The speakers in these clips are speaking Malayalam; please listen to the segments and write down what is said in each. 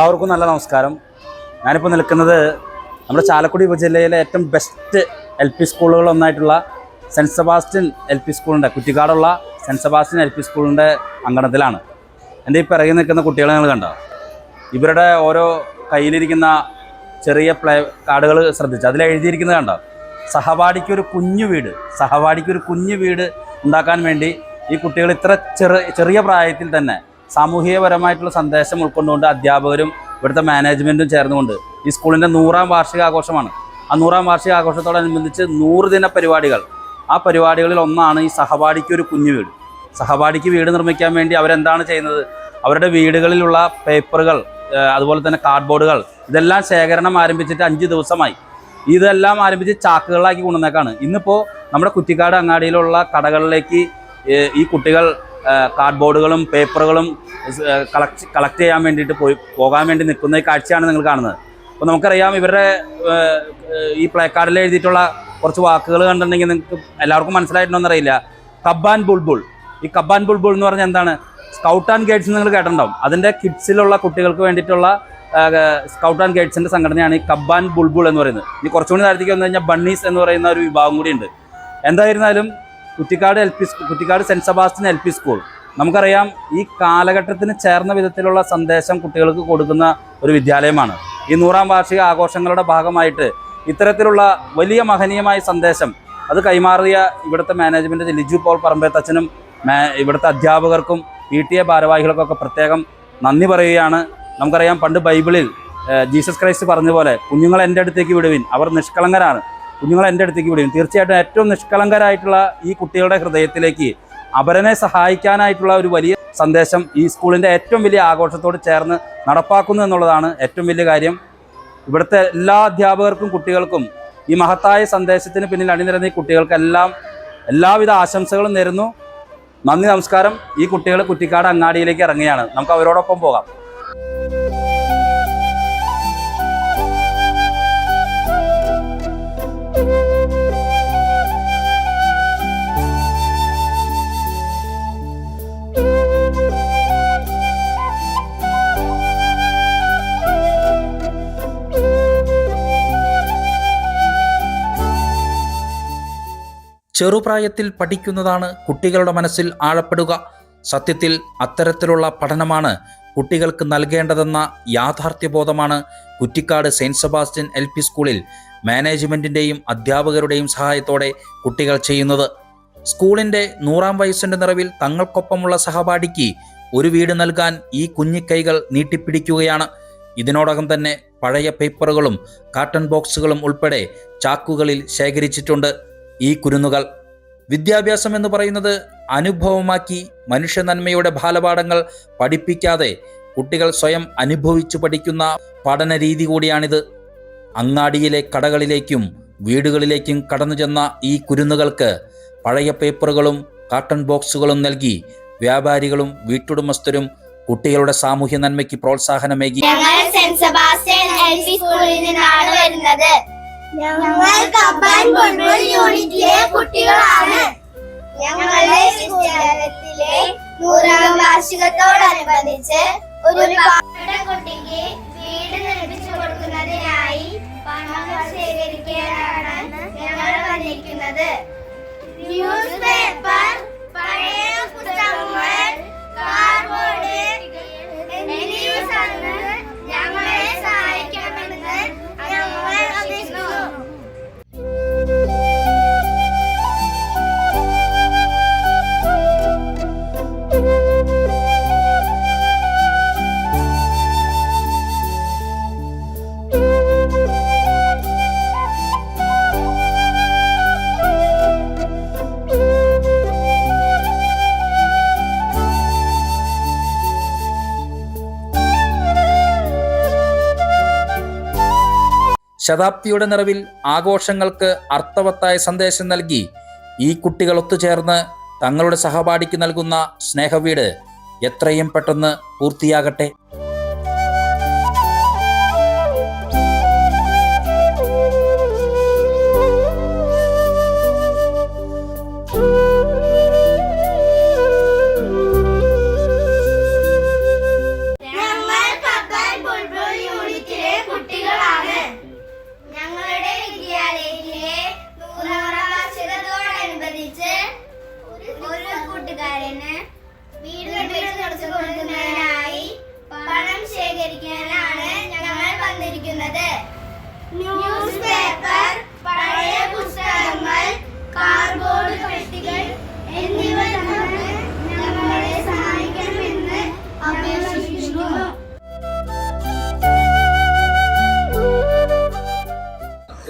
എല്ലാവർക്കും നല്ല നമസ്കാരം. ഞാനിപ്പോൾ നിൽക്കുന്നത് നമ്മുടെ ചാലക്കുടി ഉപജില്ലയിലെ ഏറ്റവും ബെസ്റ്റ് എൽ പി സ്കൂളുകളൊന്നായിട്ടുള്ള സെന്റ് സെബാസ്റ്റ്യൻ എൽ പി സ്കൂളിന്റെ കുറ്റിക്കാടുള്ള സെന്റ് സെബാസ്റ്റ്യൻ എൽ പി സ്കൂളിന്റെ അങ്കണത്തിലാണ്. എന്റെ ഈ പിറകിൽ നിൽക്കുന്ന കുട്ടികളെ നിങ്ങൾ കണ്ടോ? ഇവരുടെ ഓരോ കയ്യിലിരിക്കുന്ന ചെറിയ പ്ലേ കാർഡുകൾ ശ്രദ്ധിച്ചു. അതിൽ എഴുതിയിരിക്കുന്നത് കണ്ടോ? സഹപാഠിക്ക് ഒരു കുഞ്ഞു വീട്. സഹപാഠിക്ക് ഒരു കുഞ്ഞു വീട് ഉണ്ടാക്കാൻ വേണ്ടി ഈ കുട്ടികൾ ഇത്ര ചെറു ചെറിയ പ്രായത്തിൽ തന്നെ സാമൂഹികപരമായിട്ടുള്ള സന്ദേശം ഉൾക്കൊണ്ടുകൊണ്ട് അധ്യാപകരും ഇവിടുത്തെ മാനേജ്മെന്റും ചേർന്നുകൊണ്ട് ഈ സ്കൂളിന്റെ നൂറാം വാർഷിക ആഘോഷമാണ് ആ നൂറാം വാർഷിക ആഘോഷത്തോടനുബന്ധിച്ച് നൂറ് ദിന പരിപാടികൾ. ആ പരിപാടികളിൽ ഒന്നാണ് ഈ സഹപാഠിക്ക് ഒരു കുഞ്ഞു വീട്. സഹപാഠിക്ക് വീട് നിർമ്മിക്കാൻ വേണ്ടി അവരെന്താണ് ചെയ്യുന്നത്? അവരുടെ വീടുകളിലുള്ള പേപ്പറുകൾ അതുപോലെ തന്നെ കാർഡ്ബോർഡുകൾ ഇതെല്ലാം ശേഖരണം ആരംഭിച്ചിട്ട് അഞ്ച് ദിവസമായി. ഇതെല്ലാം ആരംഭിച്ച് ചാക്കുകളാക്കി കൊണ്ടുവന്നേക്കാണ്. ഇന്നിപ്പോൾ നമ്മുടെ കുറ്റിക്കാട് അങ്ങാടിയിലുള്ള കടകളിലേക്ക് ഈ കുട്ടികൾ കാർഡ്ബോർഡുകളും പേപ്പറുകളും കളക്ട് കളക്ട് ചെയ്യാൻ വേണ്ടിയിട്ട് പോയി പോകാൻ വേണ്ടി നിൽക്കുന്ന കാഴ്ചയാണ് നിങ്ങൾ കാണുന്നത്. അപ്പോൾ നമുക്കറിയാം ഇവരുടെ ഈ പ്ലേ കാർഡിൽ എഴുതിയിട്ടുള്ള കുറച്ച് വാക്കുകൾ കണ്ടിട്ടുണ്ടെങ്കിൽ നിങ്ങൾക്ക് എല്ലാവർക്കും മനസ്സിലായിട്ടുണ്ടോന്നറിയില്ല കബ്ബാൻ ബുൾബുൾ. ഈ കബ്ബാൻ ബുൾബുൾ എന്ന് പറഞ്ഞാൽ എന്താണ്? സ്കൗട്ട് ആൻഡ് ഗൈഡ്സ് നിങ്ങൾ കേട്ടിട്ടുണ്ടാവും. അതിന്റെ കിഡ്സിലുള്ള കുട്ടികൾക്ക് വേണ്ടിയിട്ടുള്ള സ്കൗട്ട് ആൻഡ് ഗൈഡ്സിന്റെ സംഘടനയാണ് ഈ കബ്ബാൻ ബുൾബുൾ എന്ന് പറയുന്നത്. ഇനി കുറച്ചുകൂടി നേരത്തേക്ക് വന്നു കഴിഞ്ഞാൽ ബണ്ണീസ് എന്ന് പറയുന്ന ഒരു വിഭാഗം കൂടിയുണ്ട് എന്തായിരുന്നാലും കുറ്റിക്കാട് എൽ പി കുറ്റിക്കാട് saint Sebastian L P school. നമുക്കറിയാം ഈ കാലഘട്ടത്തിന് ചേർന്ന വിധത്തിലുള്ള സന്ദേശം കുട്ടികൾക്ക് കൊടുക്കുന്ന ഒരു വിദ്യാലയമാണ്. ഈ നൂറാം വാർഷിക ആഘോഷങ്ങളുടെ ഭാഗമായിട്ട് ഇത്തരത്തിലുള്ള വലിയ മഹനീയമായ സന്ദേശം അത് കൈമാറിയ ഇവിടുത്തെ മാനേജ്മെന്റ് ലിജു പോൾ പറമ്പേത്തച്ഛനും ഇവിടുത്തെ അധ്യാപകർക്കും പി ടി എ ഭാരവാഹികൾക്കൊക്കെ പ്രത്യേകം നന്ദി പറയുകയാണ്. നമുക്കറിയാം പണ്ട് ബൈബിളിൽ ജീസസ് ക്രൈസ്റ്റ് പറഞ്ഞ പോലെ കുഞ്ഞുങ്ങൾ എന്റെ അടുത്തേക്ക് വിടുവിൻ അവർ നിഷ്കളങ്കരാണ്. കുഞ്ഞുങ്ങളെ എന്റെ അടുത്തേക്ക് വിടുവിൻ തീർച്ചയായിട്ടും ഏറ്റവും നിഷ്കളങ്കരായിട്ടുള്ള ഈ കുട്ടികളുടെ ഹൃദയത്തിലേക്ക് അവരനെ സഹായിക്കാനായിട്ടുള്ള ഒരു വലിയ സന്ദേശം ഈ സ്കൂളിന്റെ ഏറ്റവും വലിയ ആഘോഷത്തോട് ചേർന്ന് നടപ്പാക്കുന്നു എന്നുള്ളതാണ് ഏറ്റവും വലിയ കാര്യം. ഇവിടുത്തെ എല്ലാ അധ്യാപകർക്കും കുട്ടികൾക്കും ഈ മഹത്തായ സന്ദേശത്തിന് പിന്നിൽ അണിനിരന്ന ഈ കുട്ടികൾക്കെല്ലാം എല്ലാവിധ ആശംസകളും നേരുന്നു. നന്ദി നമസ്കാരം. ഈ കുട്ടികൾ കുറ്റിക്കാട് അങ്ങാടിയിലേക്ക് ഇറങ്ങുകയാണ്. നമുക്ക് അവരോടൊപ്പം പോകാം. ചെറുപ്രായത്തിൽ പഠിക്കുന്നതാണ് കുട്ടികളുടെ മനസ്സിൽ ആഴപ്പെടുക. സത്യത്തിൽ അത്തരത്തിലുള്ള പഠനമാണ് കുട്ടികൾക്ക് നൽകേണ്ടതെന്ന യാഥാർത്ഥ്യബോധമാണ് കുറ്റിക്കാട് സെയിന്റ് സെബാസ്റ്റ്യൻ എൽ പി സ്കൂളിൽ മാനേജ്മെന്റിന്റെയും അധ്യാപകരുടെയും സഹായത്തോടെ കുട്ടികൾ ചെയ്യുന്നത്. സ്കൂളിന്റെ നൂറാം വയസ്സിന്റെ നിറവിൽ തങ്ങൾക്കൊപ്പമുള്ള സഹപാഠിക്ക് ഒരു വീട് നൽകാൻ ഈ കുഞ്ഞിക്കൈകൾ നീട്ടിപ്പിടിക്കുകയാണ്. ഇതിനോടകം തന്നെ പഴയ പേപ്പറുകളും കാർട്ടൺ ബോക്സുകളും ഉൾപ്പെടെ ചാക്കുകളിൽ ശേഖരിച്ചിട്ടുണ്ട്. ഈ കുരുന്നുകൾ. വിദ്യാഭ്യാസം എന്ന് പറയുന്നത് അനുഭവമാക്കി മനുഷ്യ നന്മയുടെ ബാലപാഠങ്ങൾ പഠിപ്പിക്കാതെ കുട്ടികൾ സ്വയം അനുഭവിച്ചു പഠിക്കുന്ന പഠന രീതി കൂടിയാണിത്. അങ്ങാടിയിലെ കടകളിലേക്കും വീടുകളിലേക്കും കടന്നു ചെന്ന ഈ കുരുന്നുകൾക്ക് പഴയ പേപ്പറുകളും കാട്ടൺ ബോക്സുകളും നൽകി വ്യാപാരികളും വീട്ടുടമസ്ഥരും കുട്ടികളുടെ സാമൂഹ്യ നന്മയ്ക്ക് പ്രോത്സാഹനമേകി. സെബാസ്റ്റ്യൻ സ്കൂളിൽ നിന്നാണ് വരുന്നത്. ഞങ്ങൾ കബാൻ ബുൾബുൾ യൂണിറ്റിലെ കുട്ടികളാണ്. ഞങ്ങളുടെ വിദ്യാലയത്തിലെ നൂറാം വാർഷികത്തോടനുബന്ധിച്ച് ഒരു പാവപ്പെട്ട കുട്ടിക്ക് വീട് നിർമ്മിച്ചു കൊടുക്കുന്നതിനായി പണം ശേഖരിക്കാനാണ് ഞങ്ങൾ വന്നിരിക്കുന്നത്. ന്യൂസ് പേപ്പർ പഴയ പുസ്തകങ്ങൾ കാർഡ്ബോർഡ് ശതാബ്ദിയുടെ നിറവിൽ ആഘോഷങ്ങൾക്ക് അർത്ഥവത്തായ സന്ദേശം നൽകി ഈ കുട്ടികൾ ഒത്തുചേർന്ന് തങ്ങളുടെ സഹപാഠിക്ക് നൽകുന്ന സ്നേഹവീട് എത്രയും പെട്ടെന്ന് പൂർത്തിയാകട്ടെ.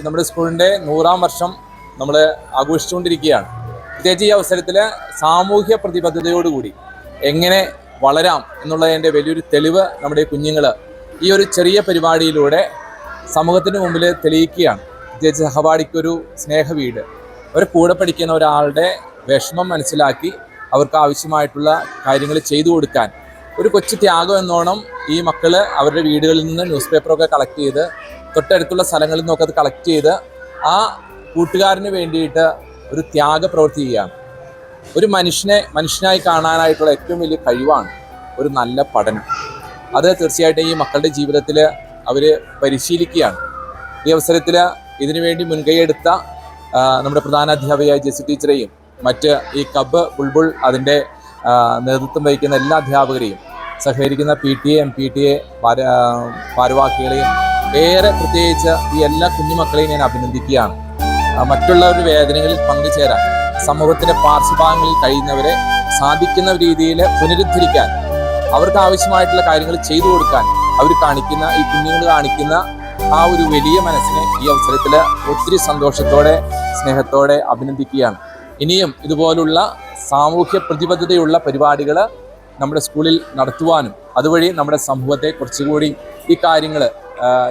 നമ്മുടെ സ്കൂളിന്റെ നൂറാം വർഷം നമ്മൾ ആഘോഷിച്ചുകൊണ്ടിരിക്കുകയാണ്. പ്രത്യേകിച്ച് ഈ അവസരത്തിൽ സാമൂഹ്യ പ്രതിബദ്ധതയോടുകൂടി എങ്ങനെ വളരാം എന്നുള്ളതിന്റെ വലിയൊരു തെളിവ് നമ്മുടെ കുഞ്ഞുങ്ങൾ ഈ ഒരു ചെറിയ പരിപാടിയിലൂടെ സമൂഹത്തിന് മുമ്പിൽ തെളിയിക്കുകയാണ്. പ്രത്യേകിച്ച് സഹപാഠിക്കൊരു സ്നേഹവീട്. അവർ കൂടെ പഠിക്കുന്ന ഒരാളുടെ വിഷമം മനസ്സിലാക്കി അവർക്ക് ആവശ്യമായിട്ടുള്ള കാര്യങ്ങൾ ചെയ്തു കൊടുക്കാൻ. ഒരു കൊച്ചു ത്യാഗം എന്നോണം ഈ മക്കൾ അവരുടെ വീടുകളിൽ നിന്ന് ന്യൂസ് പേപ്പറൊക്കെ കളക്ട് ചെയ്ത് തൊട്ടടുത്തുള്ള സ്ഥലങ്ങളിൽ നിന്നൊക്കെ അത് കളക്ട് ചെയ്ത് ആ കൂട്ടുകാരന് വേണ്ടിയിട്ട് ഒരു ത്യാഗ പ്രവൃത്തി ചെയ്യുകയാണ്. ഒരു മനുഷ്യനെ മനുഷ്യനായി കാണാനായിട്ടുള്ള ഏറ്റവും വലിയ കഴിവാണ് ഒരു നല്ല പഠനം. അത് തീർച്ചയായിട്ടും ഈ മക്കളുടെ ജീവിതത്തിൽ അവർ പരിശീലിക്കുകയാണ്. ഈ അവസരത്തിൽ ഇതിനുവേണ്ടി മുൻകൈയെടുത്ത നമ്മുടെ പ്രധാന അധ്യാപികയായ ജെസി ടീച്ചറെയും മറ്റ് ഈ കബ് ബുൾബുൾ അതിന്റെ നേതൃത്വം വഹിക്കുന്ന എല്ലാ അധ്യാപകരെയും സഹകരിക്കുന്ന P T A M P T A ഭാരവാഹികളെയും ഏറെ പ്രത്യേകിച്ച് ഈ എല്ലാ കുഞ്ഞുമക്കളെയും ഞാൻ അഭിനന്ദിക്കുകയാണ്. മറ്റുള്ളവരുടെ വേദനകളിൽ പങ്കുചേരാൻ സമൂഹത്തിന്റെ പാർശ്വഭാഗങ്ങളിൽ കഴിയുന്നവരെ സാധിക്കുന്ന രീതിയിൽ പുനരുദ്ധരിക്കാൻ അവർക്ക് ആവശ്യമായിട്ടുള്ള കാര്യങ്ങൾ ചെയ്തു കൊടുക്കാൻ അവർ കാണിക്കുന്ന ഈ കുഞ്ഞുങ്ങൾ കാണിക്കുന്ന ആ ഒരു വലിയ മനസ്സിനെ ഈ അവസരത്തിൽ ഒത്തിരി സന്തോഷത്തോടെ സ്നേഹത്തോടെ അഭിനന്ദിക്കുകയാണ്. ഇനിയും ഇതുപോലുള്ള സാമൂഹ്യ പ്രതിബദ്ധതയുള്ള പരിപാടികൾ നമ്മുടെ സ്കൂളിൽ നടത്തുവാനും അതുവഴി നമ്മുടെ സമൂഹത്തെ കുറച്ചുകൂടി ഈ കാര്യങ്ങൾ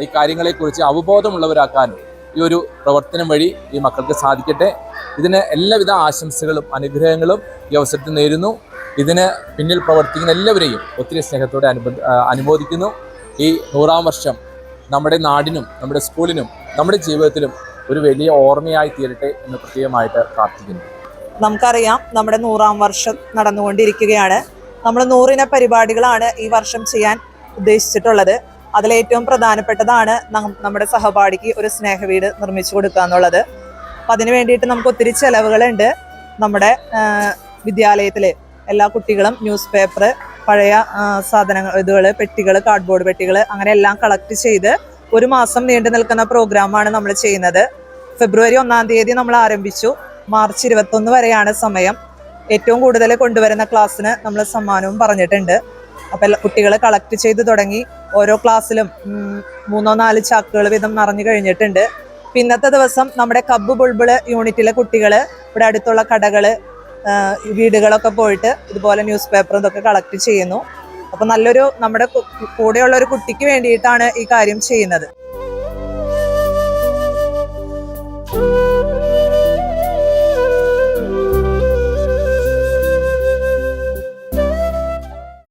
ഈ കാര്യങ്ങളെക്കുറിച്ച് അവബോധമുള്ളവരാക്കാനും ഈ ഒരു പ്രവർത്തനം വഴി ഈ മക്കൾക്ക് സാധിക്കട്ടെ. ഇതിന് എല്ലാവിധ ആശംസകളും അനുഗ്രഹങ്ങളും ഈ അവസരത്തിൽ നേരുന്നു. ഇതിന് പിന്നിൽ പ്രവർത്തിക്കുന്ന എല്ലാവരെയും ഒത്തിരി സ്നേഹത്തോടെ അനുബന്ധ ആ, അനുമോദിക്കുന്നു. ഈ നൂറാം വർഷം നമ്മുടെ നാടിനും നമ്മുടെ സ്കൂളിനും നമ്മുടെ ജീവിതത്തിലും ഒരു വലിയ ഓർമ്മയായി തീരട്ടെ എന്ന് പ്രത്യേകമായിട്ട് പ്രാർത്ഥിക്കുന്നു. നമുക്കറിയാം നമ്മുടെ നൂറാം വർഷം നടന്നുകൊണ്ടിരിക്കുകയാണ്. നമ്മൾ നൂറിന പരിപാടികളാണ് ഈ വർഷം ചെയ്യാൻ ഉദ്ദേശിച്ചിട്ടുള്ളത്. അതിലേറ്റവും പ്രധാനപ്പെട്ടതാണ് നമ്മുടെ സഹപാഠിക്ക് ഒരു സ്നേഹവീട് നിർമ്മിച്ചു കൊടുക്കുക എന്നുള്ളത്. അപ്പം അതിന് വേണ്ടിയിട്ട് നമുക്ക് ഒത്തിരി ചിലവുകളുണ്ട് നമ്മുടെ വിദ്യാലയത്തിൽ എല്ലാ കുട്ടികളും ന്യൂസ് പേപ്പർ പഴയ സാധനങ്ങൾ ഇതുകൾ പെട്ടികൾ കാർഡ്ബോർഡ് പെട്ടികൾ അങ്ങനെ എല്ലാം കളക്ട് ചെയ്ത് ഒരു മാസം നീണ്ടു നിൽക്കുന്ന പ്രോഗ്രാമാണ് നമ്മൾ ചെയ്യുന്നത്. ഫെബ്രുവരി ഒന്നാം തീയതി നമ്മൾ ആരംഭിച്ചു. മാർച്ച് ഇരുപത്തൊന്ന് വരെയാണ് സമയം. ഏറ്റവും കൂടുതൽ കൊണ്ടുവരുന്ന ക്ലാസ്സിന് നമ്മൾ സമ്മാനവും പറഞ്ഞിട്ടുണ്ട്. അപ്പം കുട്ടികൾ കളക്ട് ചെയ്ത് തുടങ്ങി. ഓരോ ക്ലാസ്സിലും മൂന്നോ നാല് ചാക്കുകൾ വീതം നിറഞ്ഞു കഴിഞ്ഞിട്ടുണ്ട്. പിന്നത്തെ ദിവസം നമ്മുടെ കബ്ബ് ബുൾബിൾ യൂണിറ്റിലെ കുട്ടികൾ ഇവിടെ അടുത്തുള്ള കടകൾ വീടുകളൊക്കെ പോയിട്ട് ഇതുപോലെ ന്യൂസ് പേപ്പർ ഇതൊക്കെ കളക്ട് ചെയ്യുന്നു. അപ്പം നല്ലൊരു നമ്മുടെ കൂടെയുള്ള ഒരു കുട്ടിക്ക് വേണ്ടിയിട്ടാണ് ഈ കാര്യം ചെയ്യുന്നത്.